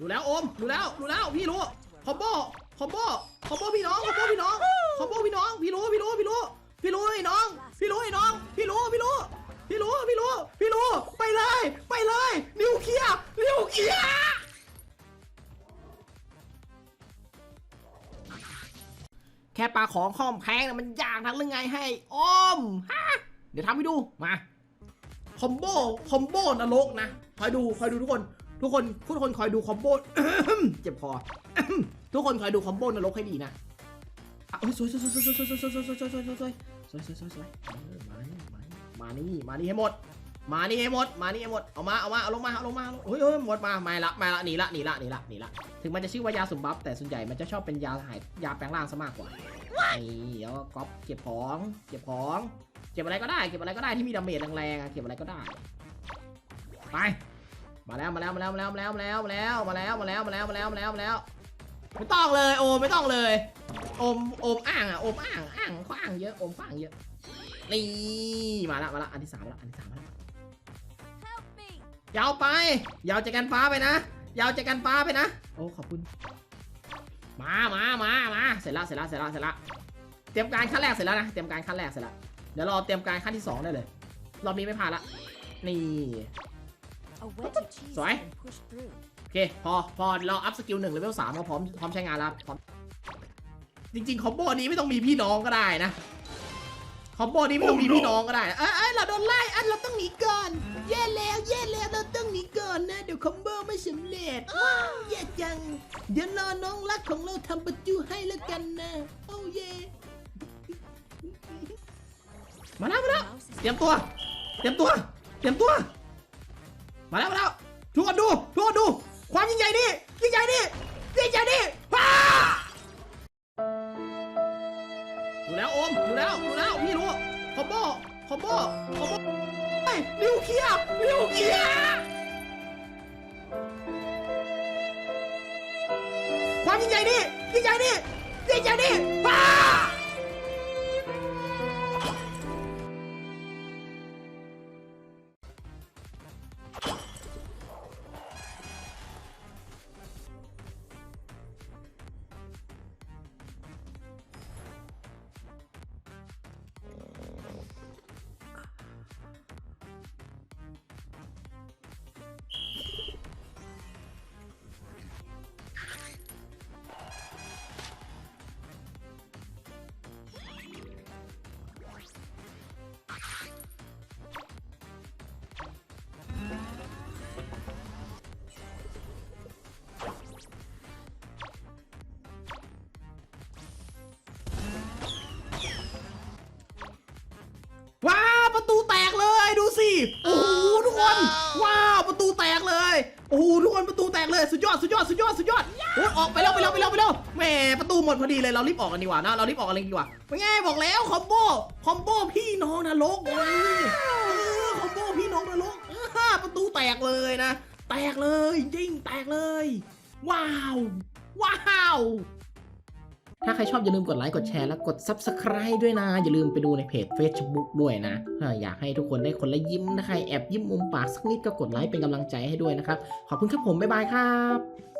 ดูแล้วโอมดูแล้วดูแล้วพี่รู้คอมโบคอมโบคอมโบพี่น้องคอมโบพี่น้องคอมโบพี่น้องพี่รู้พี่รู้พี่รู้พี่รู้ไอ้น้อง พี่รู้ไอ้น้อง พี่รู้พี่รู้พี่รู้พี่รู้พี่รู้ไปเลย ไปเลย นิวเคลียร์นิวเคลียร์แค่ปลาของข้อมแพงนะมันยากนักหรือไงให้ออมฮะเดี๋ยวทำให้ดูมาคอมโบคอมโบนรกนะคอยดูคอยดูทุกคน ทุกคนทุกคนคอยดูคอมโบเจ็บคอ ทุกคนคอยดูคอมโบนรกให้ดีนะอะเอ้ยสวยสวยสวยสวยสวยสวยสวยสวยสวยสวยสวยสวยสวยสวยสวยสวยมานี่มานี่มานี่มานี่ให้หมด มานี่ให้หมด มานี่ให้หมด เอามา เอามา เอาลงมา เอาลงมาเฮ้ยเฮ้ยหมดมาไม่ละไม่ละหนีละหนีละหนีละหนีละ ถึงมันจะชื่อว่ายาสุ่มบัฟแต่ส่วนใหญ่มันจะชอบเป็นยาหายยาแปลงร่างซะมากกว่านี่แล้วก็ก๊อปเก็บของ เก็บของ เก็บอะไรก็ได้ เก็บอะไรก็ได้ที่มีดาเมจแรงๆเก็บอะไรก็ได้ ไป มาแล้วมาแล้วมาแล้วมาแล้วมาแล้วมาแล้วมาแล้วมาแล้วมาแล้วมาแล้วมาแล้วมาแล้วมาแล้วไม่ต้องเลยโอมไม่ต้องเลยโอมโอมอ่างอะโอมอ่างอ่างขาอ่างเยอะโอมขาอ่างเยอะนี่มาละมาละอันที่สามละอันที่สามละยาวไปยาวจากกันฟ้าไปนะยาวจากกันฟ้าไปนะโอ้ขอบคุณมามามามาเสร็จละเสร็จละเสร็จละเสร็จละเตรียมการขั้นแรกเสร็จแล้วนะเตรียมการขั้นแรกเสร็จละเดี๋ยวรอเตรียมการขั้นที่สองได้เลยรอบนี้ไม่ผ่านละนี่ A wedge of cheese Sorry? has been pushed through. โอเค พอ พอเราอัพสกิลหนึ่งเลเวลสามก็พร้อมพร้อมใช้งานแล้วพร้อมจริงๆคอมโบนี้ไม่ต้องมีพี่น้องก็ได้นะคอมโบนี้ไม่ต้องมีพี่น้องก็ได้นะเอ้ยเอ้ยเราโดนไล่อันเราต้องหนีก่อนแย่แล้วแย่แล้วเราต้องหนีก่อนนะเดี๋ยวคอมโบไม่สำเร็จว้าวแย่จัง เดี๋ยวรอน้องรักของเราทำประจูให้แล้วกันนะโอ้เย่มาแล้วมาแล้ว Mouse is เตรียมตัว เตรียมตัว เตรียมตัว มาแล้วมาแล้วทุกคนดูทุกคนดู ความยิ่งใหญ่นี่ยิ่งใหญ่นี่ยิ่งใหญ่นี่ว้าดูแล้วโอมดูแล้วดูแล้วพี่รู้คอมโบคอมโบคอมโบเฮ้ยนิวเคลียร์นิวเคลียร์ความยิ่งใหญ่นี่ยิ่งใหญ่นี่ยิ่งใหญ่นี่ว้า โอ้โหทุกคน ว้าวประตูแตกเลย โอ้โหทุกคนประตูแตกเลยสุดยอดสุดยอดสุดยอดสุดยอดโอ้ยออกไปแล้วไปแล้วไปแล้วไปแล้วแหมประตูหมดพอดีเลยเรารีบออกกันดีกว่านะเรารีบออกกันเลยดีกว่าเป็นไงบอกแล้วคอมโบคอมโบพี่น้องนรกเลยเออคอมโบพี่น้องนรกเออประตูแตกเลยนะ แตกเลยจริงแตกเลย ว้าว ว้าว ถ้าใครชอบอย่าลืมกดไลค์กดแชร์และกด Subscribe ด้วยนะ อย่าลืมไปดูในเพจ Facebook ด้วยนะ อยากให้ทุกคนได้คนละยิ้มนะใครแอบยิ้มมุมปากสักนิดก็กดไลค์เป็นกำลังใจให้ด้วยนะครับ ขอบคุณครับผม บ๊ายบายครับ